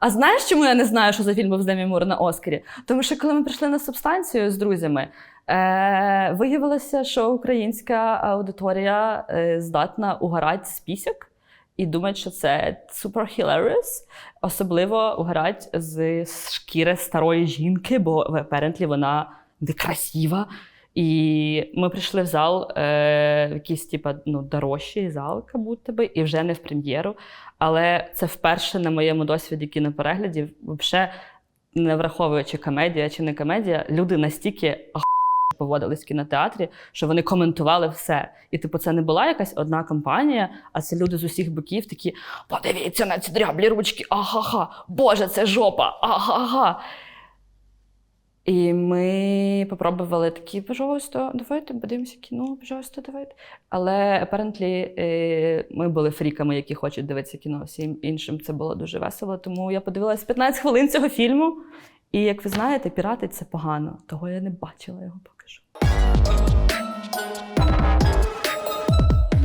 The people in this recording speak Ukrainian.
А знаєш, чому я не знаю, що за фільм був з Демі Мур на Оскарі? Тому що коли ми прийшли на субстанцію з друзями, е, виявилося, що українська аудиторія е, здатна угорати з пісок і думають, що це super hilarious. Особливо угорать з шкіри старої жінки, бо apparently вона некрасива. І ми прийшли в зал, е, якийсь типа, ну, дорожчий зал, як будто би, і вже не в прем'єру. Але це вперше на моєму досвіді кінопереглядів, взагалі, не враховуючи комедія чи не комедія, люди настільки поводились в кінотеатрі, що вони коментували все. І, типу, це не була якась одна компанія, а це люди з усіх боків такі: подивіться на ці дряблі ручки, ага-ха, Боже, це жопа, ага-га. І ми попробували такі, пожалуйста, давайте подивимося кіно, пожалуйста, давайте. Але apparently, е, ми були фріками, які хочуть дивитися кіно. Всім іншим це було дуже весело. Тому я подивилась 15 хвилин цього фільму. І як ви знаєте, пірати це погано. Того я не бачила його поки що.